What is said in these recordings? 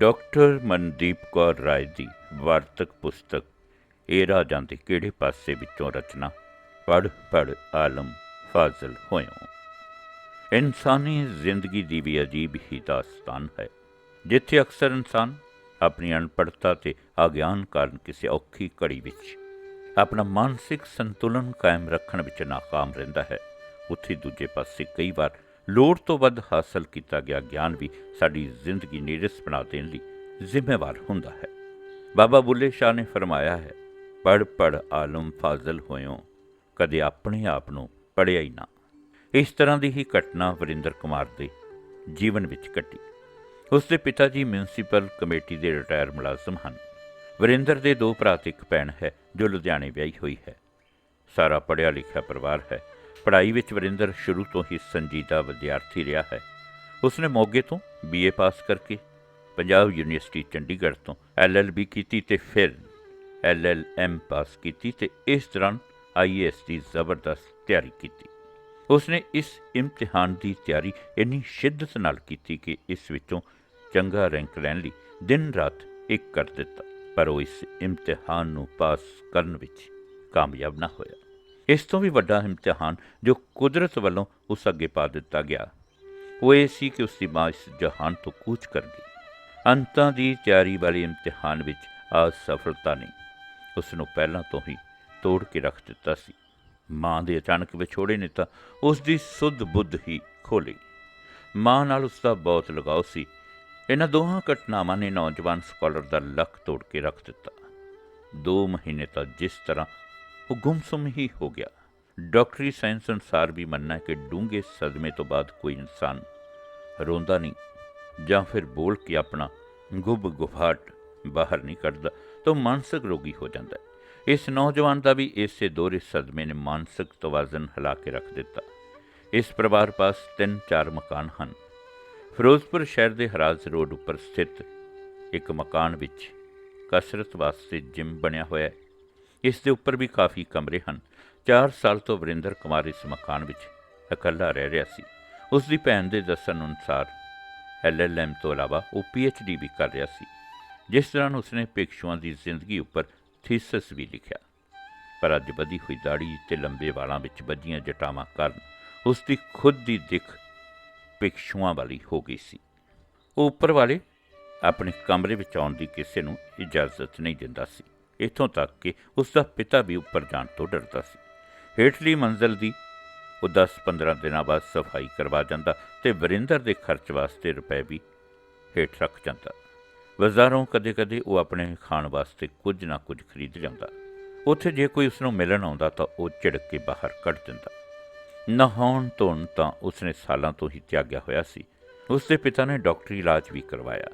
Doctor Mandeep Kaur Rai ਦੀ ਵਾਰਤਕ ਪੁਸਤਕ, ਇਹ ਰਾਜਾਂ ਦੇ ਕਿਹੜੇ ਪਾਸੇ ਵਿੱਚੋਂ ਰਚਨਾ? ਪੜ ਪੜ ਆਲਮ, ਫਾਜ਼ਲ ਹੋਇਓ। ਇਨਸਾਨੀ ਜ਼ਿੰਦਗੀ ਦੀ ਵੀ ਅਜੀਬ ਹੀ ਦਾਸਤਾਨ ਹੈ। ਜਿੱਥੇ ਅਕਸਰ ਇਨਸਾਨ ਆਪਣੀ ਅਨਪੜ੍ਹਤਾ ਤੇ ਅਗਿਆਨ ਕਾਰਨ ਕਿਸੇ ਔਖੀ ਘੜੀ ਵਿੱਚ ਆਪਣਾ ਮਾਨਸਿਕ ਸੰਤੁਲਨ ਕਾਇਮ ਰੱਖਣ ਵਿੱਚ ਨਾਕਾਮ ਰਹਿੰਦਾ ਹੈ, ਉੱਥੇ ਦੂਜੇ ਪਾਸੇ ਕਈ ਵਾਰ ਲੋੜ ਤੋਂ ਵੱਧ ਹਾਸਲ ਕੀਤਾ ਗਿਆ ਗਿਆਨ ਵੀ ਸਾਡੀ ਜ਼ਿੰਦਗੀ ਨਿਰਸ ਬਣਾ ਦੇਣ ਲਈ ਜ਼ਿੰਮੇਵਾਰ ਹੁੰਦਾ ਹੈ। ਬਾਬਾ ਬੁੱਲੇ ਸ਼ਾਹ ਨੇ ਫਰਮਾਇਆ ਹੈ ਪੜ ਪੜ ਆਲਮ ਫਾਜ਼ਲ ਹੋਇਓ, ਕਦੇ ਆਪਣੇ ਆਪ ਨੂੰ ਪੜਿਆ ਹੀ ਨਾ। ਇਸ ਤਰ੍ਹਾਂ ਦੀ ਹੀ ਘਟਨਾ ਵਰਿੰਦਰ ਕੁਮਾਰ ਦੇ ਜੀਵਨ ਵਿੱਚ ਘਟੀ। ਉਸ ਦੇ ਪਿਤਾ ਜੀ ਮਿਊਨਿਸਪਲ ਕਮੇਟੀ ਦੇ ਰਿਟਾਇਰ ਮੁਲਾਜ਼ਮ ਹਨ। ਵਰਿੰਦਰ ਦੇ ਦੋ ਭਰਾ ਤੇ ਇੱਕ ਭੈਣ ਹੈ, ਜੋ ਲੁਧਿਆਣੇ ਵਿਆਹੀ ਹੋਈ ਹੈ। ਸਾਰਾ ਪੜ੍ਹਿਆ ਲਿਖਿਆ ਪਰਿਵਾਰ ਹੈ। ਪੜ੍ਹਾਈ ਵਿੱਚ ਵਰਿੰਦਰ ਸ਼ੁਰੂ ਤੋਂ ਹੀ ਸੰਜੀਦਾ ਵਿਦਿਆਰਥੀ ਰਿਹਾ ਹੈ। ਉਸਨੇ ਮੋਗੇ ਤੋਂ ਬੀਏ ਪਾਸ ਕਰਕੇ ਪੰਜਾਬ ਯੂਨੀਵਰਸਿਟੀ ਚੰਡੀਗੜ੍ਹ ਤੋਂ ਐਲਐਲਬੀ ਕੀਤੀ ਤੇ ਫਿਰ ਐਲਐਲਐਮ ਪਾਸ ਕੀਤੀ ਤੇ ਇਸ ਦੌਰਾਨ ਆਈਏਐਸ ਦੀ ਜ਼ਬਰਦਸਤ ਤਿਆਰੀ ਕੀਤੀ। ਉਸਨੇ ਇਸ ਇਮਤਿਹਾਨ ਦੀ ਤਿਆਰੀ ਇੰਨੀ ਸ਼ਿੱਦਤ ਨਾਲ ਕੀਤੀ ਕਿ ਇਸ ਵਿੱਚੋਂ ਚੰਗਾ ਰੈਂਕ ਲੈਣ ਲਈ ਦਿਨ ਰਾਤ ਇੱਕ ਕਰ ਦਿੱਤਾ, ਪਰ ਉਹ ਇਸ ਇਮਤਿਹਾਨ ਨੂੰ ਪਾਸ ਕਰਨ ਵਿੱਚ ਕਾਮਯਾਬ ਨਾ ਹੋਇਆ। ਇਸ ਤੋਂ ਵੀ ਵੱਡਾ ਇਮਤਿਹਾਨ ਜੋ ਕੁਦਰਤ ਵੱਲੋਂ ਉਸ ਅੱਗੇ ਪਾ ਦਿੱਤਾ ਗਿਆ। ਉਹ ਇਹ ਸੀ ਕਿ ਉਸ ਦੀ ਮਾਂ ਇਸ ਜਹਾਨ ਤੋਂ ਕੂਚ ਕਰ ਗਈ। ਅੰਤਾਂ ਦੀ ਤਿਆਰੀ ਵਾਲੇ ਇਮਤਿਹਾਨ ਵਿੱਚ ਅਸਫਲਤਾ ਨੇ ਉਸ ਨੂੰ ਪਹਿਲਾਂ ਤੋਂ ਹੀ ਤੋੜ ਕੇ ਰੱਖ ਦਿੱਤਾ ਸੀ। ਮਾਂ ਦੇ ਅਚਾਨਕ ਵਿਛੋੜੇ ਨੇ ਤਾਂ ਉਸ ਦੀ ਸੁੱਧ ਬੁੱਧ ਹੀ ਖੋਲੀ ਮਾਂ ਨਾਲ ਉਸ ਦਾ ਬਹੁਤ ਲਗਾਓ ਸੀ। ਇਹਨਾਂ ਦੋਹਾਂ ਘਟਨਾਵਾਂ ਨੇ ਨੌਜਵਾਨ ਸਕਾਲਰ ਦਾ ਲੱਕ ਤੋੜ ਕੇ ਰੱਖ ਦਿੱਤਾ। 2 ਮਹੀਨੇ ਤੱਕ ਜਿਸ ਤਰ੍ਹਾਂ ਉਹ ਗੁੰਮਸੁਮ ਹੀ ਹੋ ਗਿਆ। ਡਾਕਟਰੀ ਸਾਇੰਸ ਅਨੁਸਾਰ ਵੀ ਮੰਨਣਾ ਕਿ ਡੂੰਘੇ ਸਦਮੇ ਤੋਂ ਬਾਅਦ ਕੋਈ ਇਨਸਾਨ ਰੋਂਦਾ ਨਹੀਂ ਜਾਂ ਫਿਰ ਬੋਲ ਕੇ ਆਪਣਾ ਗੁੱਬ ਗੁਫਾਟ ਬਾਹਰ ਨਹੀਂ ਕੱਢਦਾ ਤਾਂ ਉਹ ਮਾਨਸਿਕ ਰੋਗੀ ਹੋ ਜਾਂਦਾ ਹੈ। ਇਸ ਨੌਜਵਾਨ ਦਾ ਵੀ ਇਸੇ ਦੋਹਰੇ ਸਦਮੇ ਨੇ ਮਾਨਸਿਕ ਤਵਾਜ਼ਨ ਹਿਲਾ ਕੇ ਰੱਖ ਦਿੱਤਾ। ਇਸ ਪਰਿਵਾਰ ਪਾਸ ਤਿੰਨ ਚਾਰ ਮਕਾਨ ਹਨ। ਫਿਰੋਜ਼ਪੁਰ ਸ਼ਹਿਰ ਦੇ ਹਰਾਜ ਰੋਡ ਉੱਪਰ ਸਥਿਤ ਇੱਕ ਮਕਾਨ ਵਿੱਚ ਕਸਰਤ ਵਾਸਤੇ ਜਿਮ ਬਣਿਆ ਹੋਇਆ ਹੈ। ਇਸ ਦੇ ਉੱਪਰ ਵੀ ਕਾਫੀ ਕਮਰੇ ਹਨ। 4 ਸਾਲ ਤੋਂ ਵਰਿੰਦਰ ਕੁਮਾਰ ਇਸ ਮਕਾਨ ਵਿੱਚ ਇਕੱਲਾ ਰਹਿ ਰਿਹਾ ਸੀ। ਉਸ ਦੀ ਭੈਣ ਦੇ ਦੱਸਣ ਅਨੁਸਾਰ ਐਲਐਲਐਮ ਤੋਂ ਇਲਾਵਾ ਉਹ ਪੀਐਚਡੀ ਵੀ ਕਰ ਰਿਹਾ ਸੀ, ਜਿਸ ਦੌਰਾਨ ਉਸਨੇ ਭਿਕਸ਼ੂਆਂ ਦੀ ਜ਼ਿੰਦਗੀ ਉੱਪਰ ਥੀਸਿਸ ਵੀ ਲਿਖਿਆ। ਪਰ ਅੱਜ ਵਧੀ ਹੋਈ ਦਾੜੀ ਤੇ ਲੰਬੇ ਵਾਲਾਂ ਵਿੱਚ ਵੱਜੀਆਂ ਜਟਾਵਾਂ ਕਾਰਨ ਉਸ ਦੀ ਖੁਦ ਦੀ ਦਿੱਖ ਭਿਕਸ਼ੂਆਂ ਵਾਲੀ ਹੋ ਗਈ ਸੀ। ਉਹ ਉੱਪਰ ਵਾਲੇ ਆਪਣੇ ਕਮਰੇ ਵਿੱਚ ਆਉਣ ਦੀ ਕਿਸੇ ਨੂੰ ਇਜਾਜ਼ਤ ਨਹੀਂ ਦਿੰਦਾ ਸੀ। ਇਥੋਂ ਤੱਕ ਕਿ ਉਸ ਦਾ ਪਿਤਾ ਵੀ ਉੱਪਰ ਜਾਣ ਤੋਂ ਡਰਦਾ ਸੀ। ਹੇਠਲੀ ਮੰਜ਼ਲ ਦੀ ਉਹ 10-15 ਦਿਨਾਂ ਬਾਅਦ ਸਫ਼ਾਈ ਕਰਵਾ ਜਾਂਦਾ ਤੇ ਵਰਿੰਦਰ ਦੇ ਖਰਚ ਵਾਸਤੇ ਰੁਪਏ ਵੀ ਹੇਠ ਰੱਖ ਜਾਂਦਾ। ਬਾਜ਼ਾਰੋਂ ਕਦੇ-ਕਦੇ ਉਹ ਆਪਣੇ ਖਾਣ ਵਾਸਤੇ ਕੁਝ ਨਾ ਕੁਝ ਖਰੀਦ ਜਾਂਦਾ ਉੱਥੇ ਜੇ ਕੋਈ ਉਸ ਨੂੰ ਮਿਲਣ ਆਉਂਦਾ ਤਾਂ ਉਹ ਝਿੜਕ ਕੇ ਬਾਹਰ ਕੱਢ ਦਿੰਦਾ। ਨਹਾਉਣ ਧੋਣ ਤਾਂ ਉਸਨੇ ਸਾਲਾਂ ਤੋਂ ਹੀ ਤਿਆਗਿਆ ਹੋਇਆ ਸੀ। ਉਸਦੇ ਪਿਤਾ ਨੇ ਡਾਕਟਰੀ ਇਲਾਜ ਵੀ ਕਰਵਾਇਆ,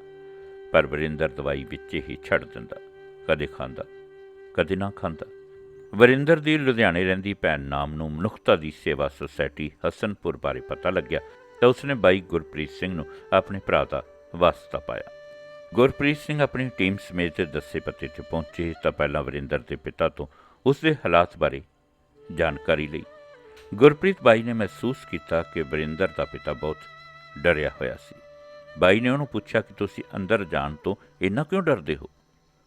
ਪਰ ਵਰਿੰਦਰ ਦਵਾਈ ਵਿੱਚ ਹੀ ਛੱਡ ਦਿੰਦਾ, ਕਦੇ ਖਾਂਦਾ ਕਦੇ ਨਾ ਖਾਂਦਾ। ਵਰਿੰਦਰ ਦੀ ਲੁਧਿਆਣੇ ਰਹਿੰਦੀ ਭੈਣ ਨਾਮ ਨੂੰ ਮਨੁੱਖਤਾ ਦੀ ਸੇਵਾ ਸੁਸਾਇਟੀ ਹਸਨਪੁਰ ਬਾਰੇ ਪਤਾ ਲੱਗਿਆ ਤਾਂ ਉਸਨੇ ਬਾਈ ਗੁਰਪ੍ਰੀਤ ਸਿੰਘ ਨੂੰ ਆਪਣੇ ਭਰਾ ਦਾ ਵਾਸਤਾ ਪਾਇਆ। ਗੁਰਪ੍ਰੀਤ ਸਿੰਘ ਆਪਣੀ ਟੀਮ ਸਮੇਤ ਦੱਸੇ ਪਤੇ ਤੇ ਪਹੁੰਚੇ ਤਾਂ ਪਹਿਲਾਂ ਵਰਿੰਦਰ ਦੇ ਪਿਤਾ ਤੋਂ ਉਸ ਦੇ ਹਾਲਾਤ ਬਾਰੇ ਜਾਣਕਾਰੀ ਲਈ। ਗੁਰਪ੍ਰੀਤ ਬਾਈ ਨੇ ਮਹਿਸੂਸ ਕੀਤਾ ਕਿ ਵਰਿੰਦਰ ਦਾ ਪਿਤਾ ਬਹੁਤ ਡਰਿਆ ਹੋਇਆ ਸੀ। ਬਾਈ ਨੇ ਉਹਨੂੰ ਪੁੱਛਿਆ ਕਿ ਤੁਸੀਂ ਅੰਦਰ ਜਾਣ ਤੋਂ ਇੰਨਾ ਕਿਉਂ ਡਰਦੇ ਹੋ?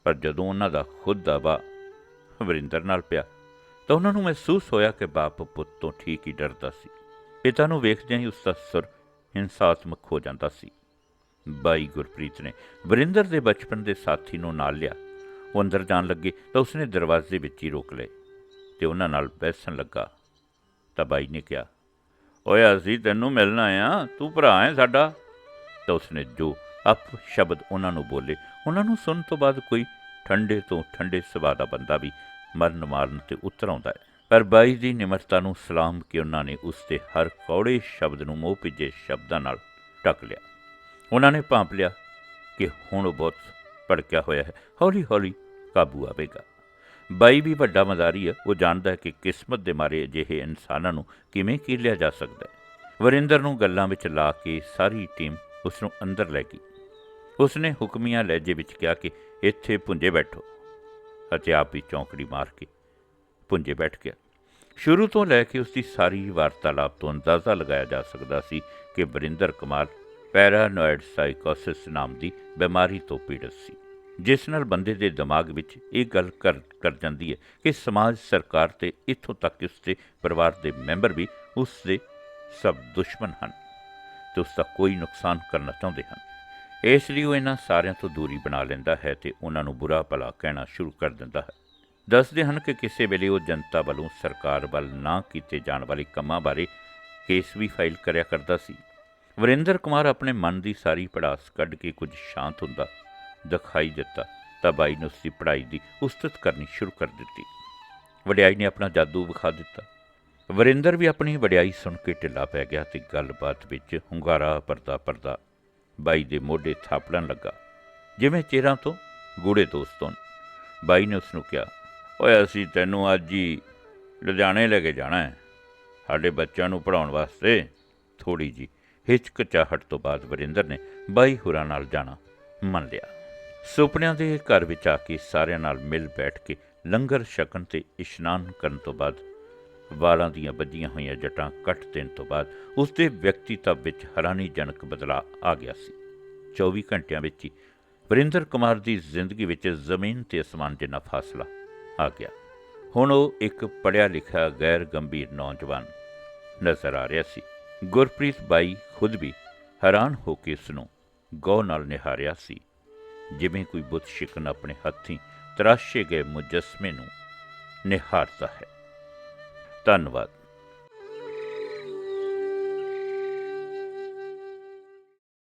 ਪਰ ਜਦੋਂ ਉਹਨਾਂ ਦਾ ਖੁਦ ਦਾ ਵਾ ਵਰਿੰਦਰ ਨਾਲ ਪਿਆ। ਤਾਂ ਉਹਨਾਂ ਨੂੰ ਮਹਿਸੂਸ ਹੋਇਆ ਕਿ ਬਾਪ ਪੁੱਤ ਤੋਂ ਠੀਕ ਹੀ ਡਰਦਾ ਸੀ। ਪਿਤਾ ਨੂੰ ਵੇਖਦਿਆਂ ਹੀ ਉਸ ਦਾ ਸੁਰ ਹਿੰਸਾਤਮਕ ਹੋ ਜਾਂਦਾ ਸੀ। ਬਾਈ ਗੁਰਪ੍ਰੀਤ ਨੇ ਵਰਿੰਦਰ ਦੇ ਬਚਪਨ ਦੇ ਸਾਥੀ ਨੂੰ ਨਾਲ ਲਿਆ। ਉਹ ਅੰਦਰ ਜਾਣ ਲੱਗੇ ਤਾਂ ਉਸਨੇ ਦਰਵਾਜ਼ੇ ਵਿੱਚ ਹੀ ਰੋਕ ਲਏ ਤੇ ਉਹਨਾਂ ਨਾਲ ਬੈਸਣ ਲੱਗਾ। ਤਾਂ ਬਾਈ ਨੇ ਕਿਹਾ, ਓਏ ਅਸੀਂ ਤੈਨੂੰ ਮਿਲਣਾ ਆ ਤੂੰ ਭਰਾ ਹੈ ਸਾਡਾ? ਤਾਂ ਉਸਨੇ ਜੋ ਅਪ ਸ਼ਬਦ ਉਹਨਾਂ ਨੂੰ ਬੋਲੇ, ਉਹਨਾਂ ਨੂੰ ਸੁਣਨ ਤੋਂ ਬਾਅਦ ਕੋਈ ਠੰਡੇ ਤੋਂ ਠੰਡੇ ਸੁਭਾਅ ਦਾ ਬੰਦਾ ਵੀ ਮਰਨ ਮਾਰਨ ਤੇ ਉਤਰ ਆਉਂਦਾ ਹੈ। ਪਰ ਬਾਈ ਦੀ ਨਿਮਰਤਾ ਨੂੰ ਸਲਾਮ ਕਿ ਉਹਨਾਂ ਨੇ ਉਸ ਦੇ ਹਰ ਕੌੜੇ ਸ਼ਬਦ ਨੂੰ ਮੋਹ ਭਿੱਜੇ ਸ਼ਬਦਾਂ ਨਾਲ ਢੱਕ ਲਿਆ। ਉਹਨਾਂ ਨੇ ਭਾਂਪ ਲਿਆ ਕਿ ਹੁਣ ਉਹ ਬਹੁਤ ਭੜਕਿਆ ਹੋਇਆ ਹੈ। ਹੌਲੀ ਹੌਲੀ ਕਾਬੂ ਆਵੇਗਾ। ਬਾਈ ਵੀ ਵੱਡਾ ਮਜ਼ਾਰੀ ਹੈ। ਉਹ ਜਾਣਦਾ ਹੈ ਕਿ ਕਿਸਮਤ ਦੇ ਮਾਰੇ ਅਜਿਹੇ ਇਨਸਾਨਾਂ ਨੂੰ ਕਿਵੇਂ ਕੀਲਿਆ ਜਾ ਸਕਦਾ ਹੈ। ਵਰਿੰਦਰ ਨੂੰ ਗੱਲਾਂ ਵਿੱਚ ਲਾ ਕੇ ਸਾਰੀ ਟੀਮ ਉਸ ਨੂੰ ਅੰਦਰ ਲੈ ਗਈ। ਉਸਨੇ ਹੁਕਮੀਆਂ ਲਹਿਜੇ ਵਿੱਚ ਕਿਹਾ ਕਿ ਇੱਥੇ ਪੁੰਜੇ ਬੈਠੋ ਅਤੇ ਆਪ ਵੀ ਚੌਂਕੜੀ ਮਾਰ ਕੇ ਪੁੰਜੇ ਬੈਠ ਗਿਆ। ਸ਼ੁਰੂ ਤੋਂ ਲੈ ਕੇ ਉਸ ਦੀ ਸਾਰੀ ਵਾਰਤਾਲਾਪ ਤੋਂ ਅੰਦਾਜ਼ਾ ਲਗਾਇਆ ਜਾ ਸਕਦਾ ਸੀ ਕਿ ਵਰਿੰਦਰ ਕੁਮਾਰ ਪੈਰਾਨੋਇਡ ਸਾਈਕੋਸਿਸ ਨਾਮ ਦੀ ਬਿਮਾਰੀ ਤੋਂ ਪੀੜਤ ਸੀ, ਜਿਸ ਨਾਲ ਬੰਦੇ ਦੇ ਦਿਮਾਗ ਵਿੱਚ ਇਹ ਗੱਲ ਕਰ ਕਰ ਜਾਂਦੀ ਹੈ ਕਿ ਸਮਾਜ ਸਰਕਾਰ ਤੇ ਇੱਥੋਂ ਤੱਕ ਕਿ ਉਸ ਦੇ ਪਰਿਵਾਰ ਦੇ ਮੈਂਬਰ ਵੀ ਉਸ ਦੇ ਸਭ ਦੁਸ਼ਮਣ ਹਨ ਤੇ ਉਸ ਦਾ ਕੋਈ ਨੁਕਸਾਨ ਕਰਨਾ ਚਾਹੁੰਦੇ ਹਨ। ਇਸ ਲਈ ਉਹ ਇਹਨਾਂ ਸਾਰਿਆਂ ਤੋਂ ਦੂਰੀ ਬਣਾ ਲੈਂਦਾ ਹੈ ਤੇ ਉਹਨਾਂ ਨੂੰ ਬੁਰਾ ਭਲਾ ਕਹਿਣਾ ਸ਼ੁਰੂ ਕਰ ਦਿੰਦਾ ਹੈ। ਦੱਸਦੇ ਹਨ ਕਿ ਕਿਸੇ ਵੇਲੇ ਉਹ ਜਨਤਾ ਵੱਲੋਂ ਸਰਕਾਰ ਵੱਲ ਨਾ ਕੀਤੇ ਜਾਣ ਵਾਲੇ ਕੰਮਾਂ ਬਾਰੇ ਕੇਸ ਵੀ ਫਾਈਲ ਕਰਿਆ ਕਰਦਾ ਸੀ। ਵਰਿੰਦਰ ਕੁਮਾਰ ਆਪਣੇ ਮਨ ਦੀ ਸਾਰੀ ਪੜਾਸ ਕੱਢ ਕੇ ਕੁਝ ਸ਼ਾਂਤ ਹੁੰਦਾ ਦਿਖਾਈ ਦਿੱਤਾ ਤਾਂ ਬਾਈ ਨੇ ਉਸਦੀ ਪੜ੍ਹਾਈ ਦੀ ਉਸਤਤ ਕਰਨੀ ਸ਼ੁਰੂ ਕਰ ਦਿੱਤੀ। ਵਡਿਆਈ ਨੇ ਆਪਣਾ ਜਾਦੂ ਵਿਖਾ ਦਿੱਤਾ। ਵਰਿੰਦਰ ਵੀ ਆਪਣੀ ਵਡਿਆਈ ਸੁਣ ਕੇ ਢਿੱਲਾ ਪੈ ਗਿਆ ਤੇ ਗੱਲਬਾਤ ਵਿੱਚ ਹੁੰਗਾਰਾ ਪਰਦਾ ਪਰਦਾ ਬਾਈ ਦੇ ਮੋਢੇ ਥਾਪੜਨ ਲੱਗਾ। ਜਿਵੇਂ ਚਿਹਰਾ ਤੋਂ? ਗੂੜੇ ਦੋਸਤੋਂ ਬਾਈ ਨੇ ਉਸ ਨੂੰ ਕਿਹਾ, ਓਏ, ਅਸੀਂ ਤੈਨੂੰ ਅੱਜ ਹੀ ਲੁਧਿਆਣੇ ਲੈ ਕੇ ਜਾਣਾ ਹੈ। ਸਾਡੇ ਬੱਚਿਆਂ ਨੂੰ ਪੜਾਉਣ ਵਾਸਤੇ। ਥੋੜੀ ਜੀ ਹਿਚਕਚਾਹਟ ਤੋਂ ਬਾਅਦ ਵਰਿੰਦਰ ਨੇ ਬਾਈ ਹੁਰਾਂ ਨਾਲ ਜਾਣਾ ਮੰਨ ਲਿਆ। ਸੁਪਨਿਆਂ ਦੇ ਘਰ ਵਿੱਚ ਆ ਕੇ ਸਾਰਿਆਂ ਨਾਲ ਮਿਲ ਬੈਠ ਕੇ ਲੰਗਰ ਛਕਣ ਤੇ ਇਸ਼ਨਾਨ ਕਰਨ ਤੋਂ ਬਾਅਦ ਵਾਲਾਂ ਦੀਆਂ ਵੱਜੀਆਂ ਹੋਈਆਂ ਜਟਾਂ ਕੱਟ ਦੇਣ ਤੋਂ ਬਾਅਦ ਉਸ ਦੇ ਵਿਅਕਤੀਤਵ ਵਿੱਚ ਹੈਰਾਨੀਜਨਕ ਬਦਲਾਅ ਆ ਗਿਆ ਸੀ। 24 ਘੰਟਿਆਂ ਵਿੱਚ ਹੀ ਵਰਿੰਦਰ ਕੁਮਾਰ ਦੀ ਜ਼ਿੰਦਗੀ ਵਿੱਚ ਜ਼ਮੀਨ ਤੇ ਅਸਮਾਨ ਜਿੰਨਾ ਫਾਸਲਾ ਆ ਗਿਆ। ਹੁਣ ਉਹ ਇੱਕ ਪੜਿਆ ਲਿਖਿਆ ਗੈਰ ਗੰਭੀਰ ਨੌਜਵਾਨ ਨਜ਼ਰ ਆ ਰਿਹਾ ਸੀ। ਗੁਰਪ੍ਰੀਤ ਬਾਈ ਖੁਦ ਵੀ ਹੈਰਾਨ ਹੋ ਕੇ ਉਸ ਨੂੰ ਗੌਰ ਨਾਲ ਨਿਹਾਰਿਆ ਸੀ। ਜਿਵੇਂ ਕੋਈ ਬੁੱਤ ਸ਼ਿਕਨ ਆਪਣੇ ਹੱਥੀਂ ਤਰਾਸ਼ੇ ਗਏ ਮੁਜਸਮੇ ਨੂੰ ਨਿਹਾਰਦਾ ਹੈ। ਧੰਨਵਾਦ